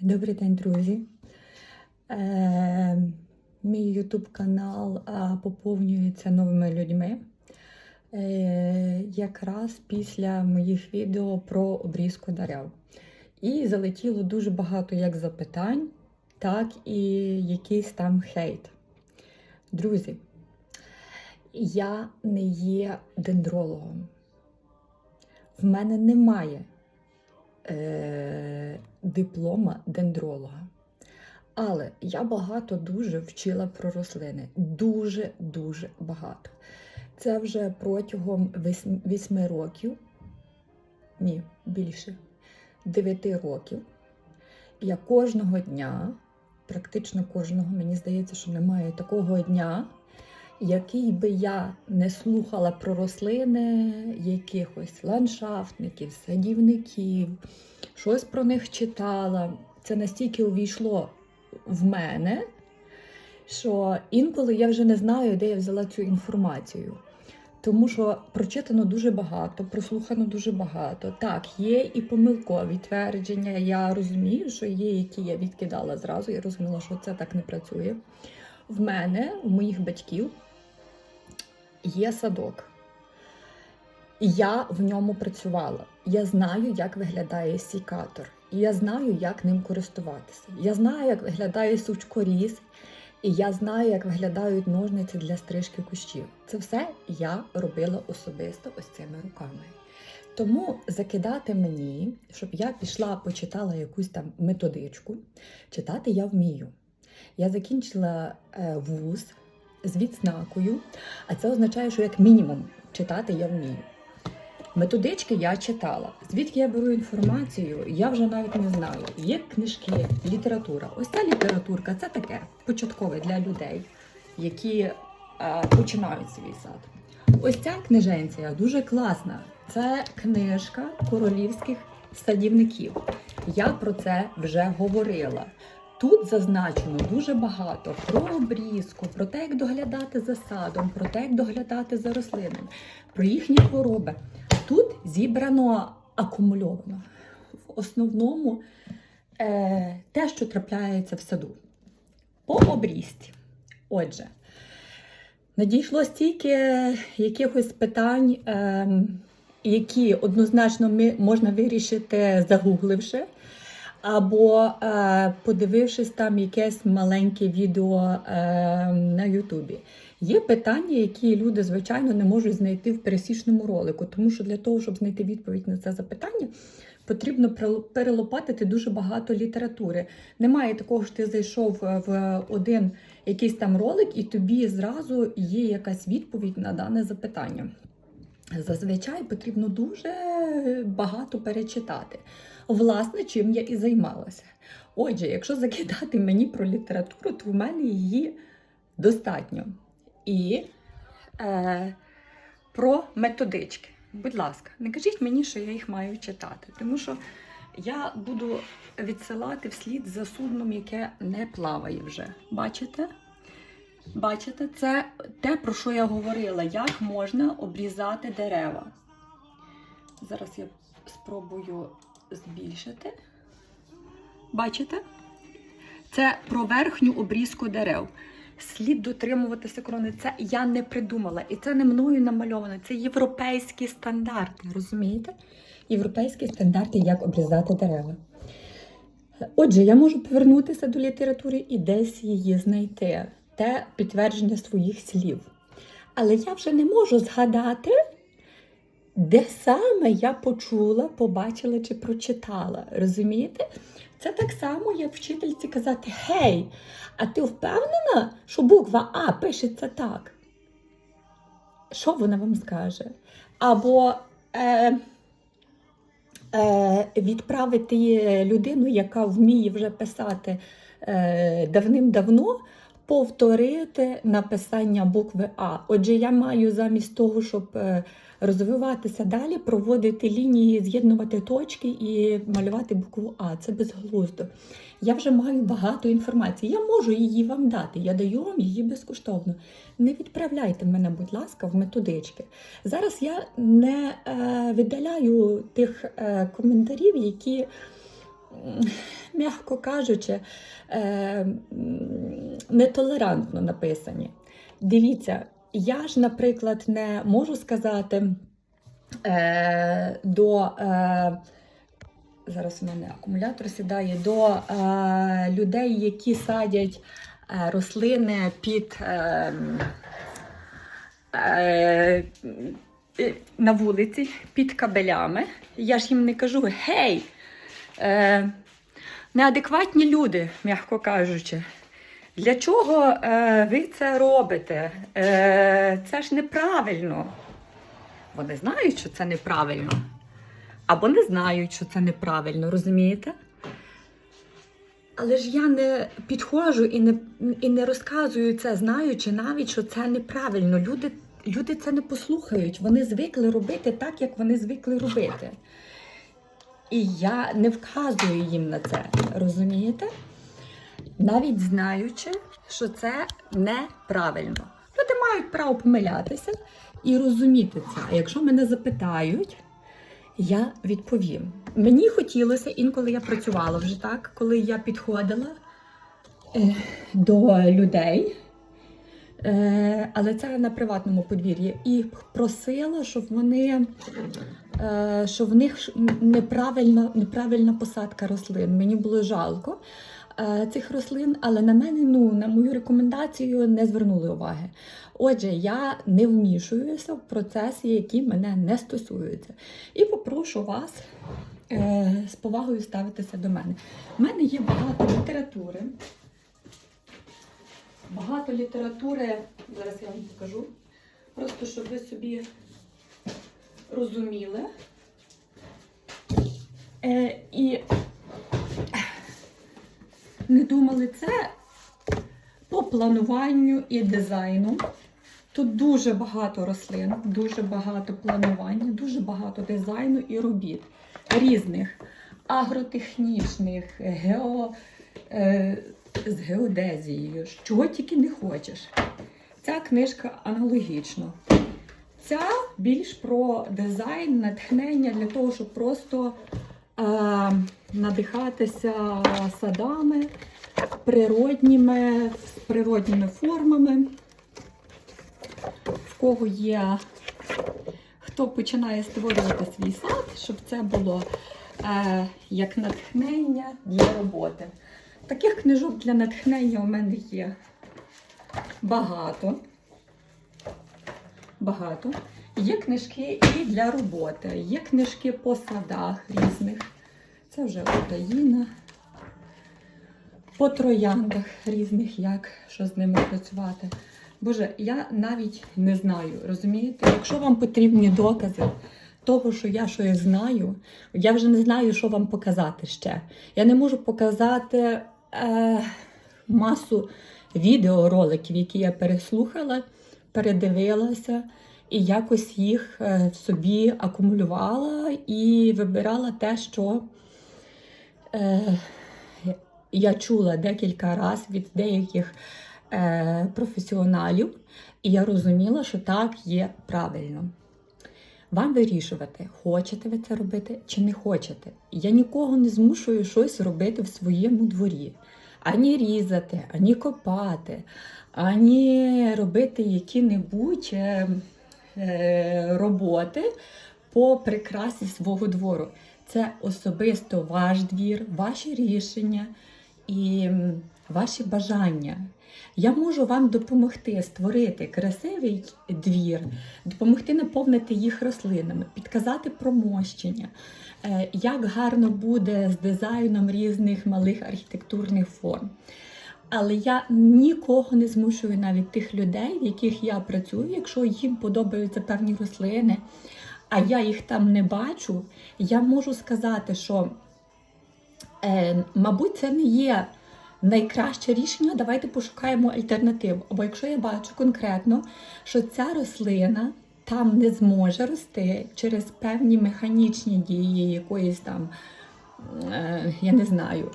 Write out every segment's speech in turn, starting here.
Добрий день, друзі. Е, мій YouTube канал поповнюється новими людьми. Е, якраз після моїх відео про обрізку дерев. І залетіло дуже багато як запитань, так і якийсь там хейт. Друзі, я не є дендрологом. В мене немає е, диплома дендролога. Але я багато дуже вчила про рослини. Дуже-дуже багато. Це вже протягом вісьм- вісьми років, ні, більше, дев'яти років. Я кожного дня, практично кожного, мені здається, що немає такого дня, який би я не слухала про рослини, якихось ландшафтників, садівників, щось про них читала. Це настільки увійшло в мене, що інколи я вже не знаю, де я взяла цю інформацію. Тому що прочитано дуже багато, прослухано дуже багато. Так, є і помилкові твердження. Я розумію, що є, які я відкидала зразу. Я розуміла, що це так не працює. В мене, у моїх батьків, є садок. І я в ньому працювала. Я знаю, як виглядає сікатор. І я знаю, як ним користуватися. Я знаю, як виглядає сучкоріз, і я знаю, як виглядають ножниці для стрижки кущів. Це все я робила особисто ось цими руками. Тому закидати мені, щоб я пішла, почитала якусь там методичку, читати я вмію. Я закінчила е, вуз з відзнакою, а це означає, що як мінімум читати я вмію. Методички я читала. Звідки я беру інформацію, я вже навіть не знаю. Є книжки, література. Ось ця літературка це таке початкове для людей, які е, починають свій сад. Ось ця книженція дуже класна. Це книжка королівських садівників. Я про це вже говорила. Тут зазначено дуже багато про обрізку, про те, як доглядати за садом, про те, як доглядати за рослинами, про їхні хвороби. Тут зібрано акумульовано. В основному е, те, що трапляється в саду. По обрізці. Отже, надійшло стільки якихось питань, е, які однозначно ми, можна вирішити, загугливши, або е, подивившись там якесь маленьке відео е, на Ютубі. Є питання, які люди, звичайно, не можуть знайти в пересічному ролику, тому що для того, щоб знайти відповідь на це запитання, потрібно перел- перелопатити дуже багато літератури. Немає такого, що ти зайшов в один якийсь там ролик, і тобі зразу є якась відповідь на дане запитання. Зазвичай потрібно дуже багато перечитати. Власне, чим я і займалася. Отже, якщо закидати мені про літературу, то в мене її достатньо. І е, про методички. Будь ласка, не кажіть мені, що я їх маю читати, тому що я буду відсилати вслід за судном, яке не плаває вже. Бачите? Бачите, це те, про що я говорила, як можна обрізати дерева. Зараз я спробую збільшити. Бачите? Це про верхню обрізку дерев. Слід дотримуватися корони. Це я не придумала. І це не мною намальовано. Це європейські стандарти. Розумієте? Європейські стандарти, як обрізати дерева. Отже, я можу повернутися до літератури і десь її знайти. Те підтвердження своїх слів. Але я вже не можу згадати, де саме я почула, побачила чи прочитала. Розумієте? Це так само, як вчительці казати: Гей, а ти впевнена, що буква А пишеться так? Що вона вам скаже? Або е, е, відправити людину, яка вміє вже писати е, давним-давно, повторити написання букви А. Отже, я маю замість того, щоб е, розвиватися далі, проводити лінії, з'єднувати точки і малювати букву А. Це безглуздо. Я вже маю багато інформації. Я можу її вам дати. Я даю вам її безкоштовно. Не відправляйте мене, будь ласка, в методички. Зараз я не е, видаляю тих е, коментарів, які м'яко кажучи, нетолерантно написані. Дивіться, я ж, наприклад, не можу сказати е, до. Е, зараз у мене акумулятор сідає до е, людей, які садять е, рослини під. Е, е, на вулиці під кабелями. Я ж їм не кажу гей, е, неадекватні люди, м'яко кажучи. Для чого е, ви це робите? Е, це ж неправильно. Вони знають, що це неправильно. Або не знають, що це неправильно, розумієте? Але ж я не підходжу і не, і не розказую це, знаючи навіть, що це неправильно. Люди, люди це не послухають. Вони звикли робити так, як вони звикли робити. І я не вказую їм на це, розумієте? Навіть знаючи, що це неправильно. Люди мають право помилятися і розуміти це. А якщо мене запитають, я відповім. Мені хотілося, інколи я працювала вже так, коли я підходила е, до людей, е, але це на приватному подвір'ї, і просила, щоб вони. е, Що в них неправильна, неправильна посадка рослин. Мені було жалко цих рослин, але на мене, ну, на мою рекомендацію не звернули уваги. Отже, я не вмішуюся в процеси, які мене не стосуються. І попрошу вас е, з повагою ставитися до мене. У мене є багато літератури. Багато літератури, зараз я вам покажу, просто щоб ви собі розуміли. Е, і не думали це по плануванню і дизайну. Тут дуже багато рослин, дуже багато планування, дуже багато дизайну і робіт різних агротехнічних, гео, е, з геодезією, чого тільки не хочеш. Ця книжка аналогічно. Ця більш про дизайн, натхнення для того, щоб просто надихатися садами природніми, з природніми формами. В кого є, хто починає створювати свій сад, щоб це було е, як натхнення для роботи. Таких книжок для натхнення у мене є багато. Багато. Є книжки і для роботи, є книжки по садах різних. Це вже Україна. По трояндах різних, як що з ними працювати. Боже, я навіть не знаю, розумієте? Якщо вам потрібні докази того, що я щось знаю, я вже не знаю, що вам показати ще. Я не можу показати е, масу відеороликів, які я переслухала, передивилася і якось їх е, в собі акумулювала і вибирала те, що. Е, я чула декілька разів від деяких е, професіоналів, і я розуміла, що так є правильно. Вам вирішувати, хочете ви це робити чи не хочете. Я нікого не змушую щось робити в своєму дворі. Ані різати, ані копати, ані робити які-небудь роботи по прикрасі свого двору. Це особисто ваш двір, ваші рішення і ваші бажання. Я можу вам допомогти створити красивий двір, допомогти наповнити їх рослинами, підказати про мощення, е, як гарно буде з дизайном різних малих архітектурних форм. Але я нікого не змушую навіть тих людей, в яких я працюю, якщо їм подобаються певні рослини, а я їх там не бачу, я можу сказати, що, е, мабуть, це не є найкраще рішення. Давайте пошукаємо альтернативу. Або якщо я бачу конкретно, що ця рослина там не зможе рости через певні механічні дії, якоїсь там, е, я не знаю,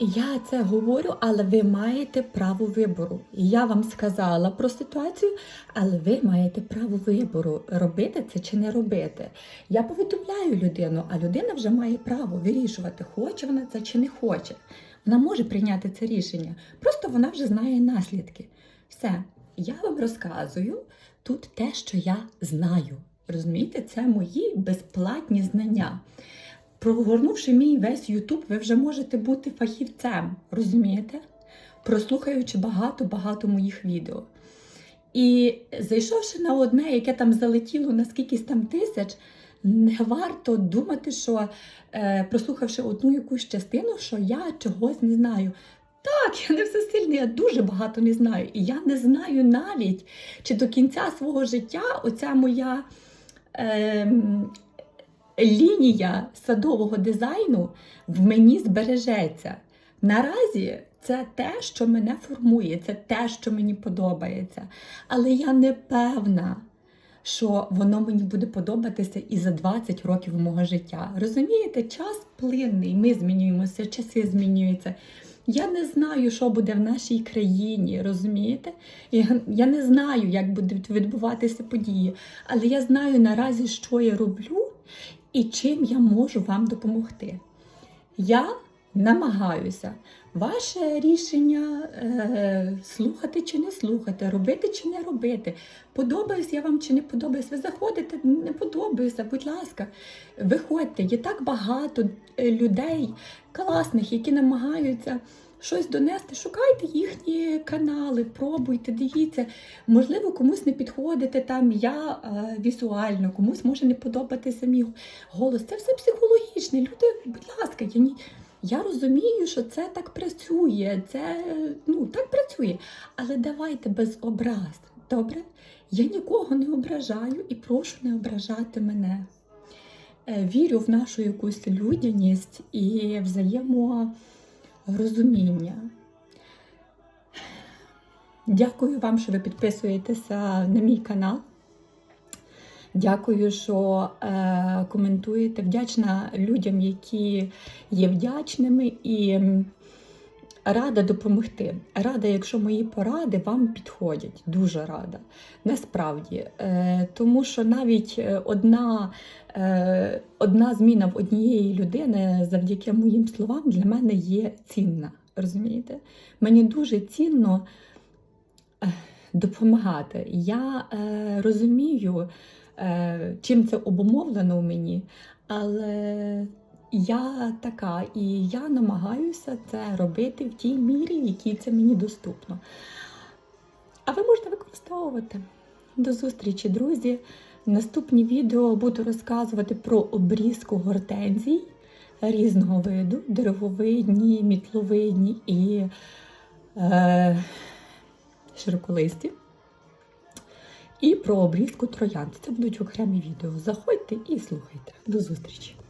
Я це говорю, але ви маєте право вибору. Я вам сказала про ситуацію, але ви маєте право вибору, робити це чи не робити. Я повідомляю людину, а людина вже має право вирішувати, хоче вона це чи не хоче. Вона може прийняти це рішення. Просто вона вже знає наслідки. Все, я вам розказую тут те, що я знаю. Розумієте, це мої безплатні знання. Прогорнувши мій весь Ютуб, ви вже можете бути фахівцем, розумієте? Прослухаючи багато-багато моїх відео. І зайшовши на одне, яке там залетіло на скількись там тисяч, не варто думати, що е, прослухавши одну якусь частину, що я чогось не знаю. Так, я не всесильна, я дуже багато не знаю. І я не знаю навіть, чи до кінця свого життя оця моя. Е, лінія садового дизайну в мені збережеться. Наразі це те, що мене формує, це те, що мені подобається. Але я не певна, що воно мені буде подобатися і за 20 років мого життя. Розумієте, час плинний, ми змінюємося, часи змінюються. Я не знаю, що буде в нашій країні, розумієте? Я, я не знаю, як будуть відбуватися події, але я знаю наразі, що я роблю і чим я можу вам допомогти. Я намагаюся ваше рішення е, слухати чи не слухати, робити чи не робити. Подобаюсь я вам чи не подобаюсь. Ви заходите, не подобаюся, будь ласка, виходьте. Є так багато е, людей класних, які намагаються. Щось донести, шукайте їхні канали, пробуйте, дивіться. Можливо, комусь не підходите там я е, візуально, комусь може не подобатися мій голос. Це все психологічне. Люди, будь ласка, я. Я розумію, що це так працює, це ну так працює. Але давайте без образ. Добре? Я нікого не ображаю і прошу не ображати мене. Е, Вірю в нашу якусь людяність і взаєморозуміння. Дякую вам, що ви підписуєтеся на мій канал. Дякую, що е, коментуєте. Вдячна людям, які є вдячними, і рада допомогти. Рада, якщо мої поради вам підходять. Дуже рада. Насправді. Е, тому що навіть е, одна, е, одна зміна в однієї людини завдяки моїм словам для мене є цінна. Розумієте? Мені дуже цінно допомагати. Я розумію чим це обумовлено у мені, але я така, і я намагаюся це робити в тій мірі, в якій це мені доступно. А ви можете використовувати. До зустрічі, друзі! В наступні відео буду розказувати про обрізку гортензій різного виду, деревовидні, мітловидні і е, широколисті і про обрізку троянд. Це будуть окремі відео. Заходьте і слухайте. До зустрічі!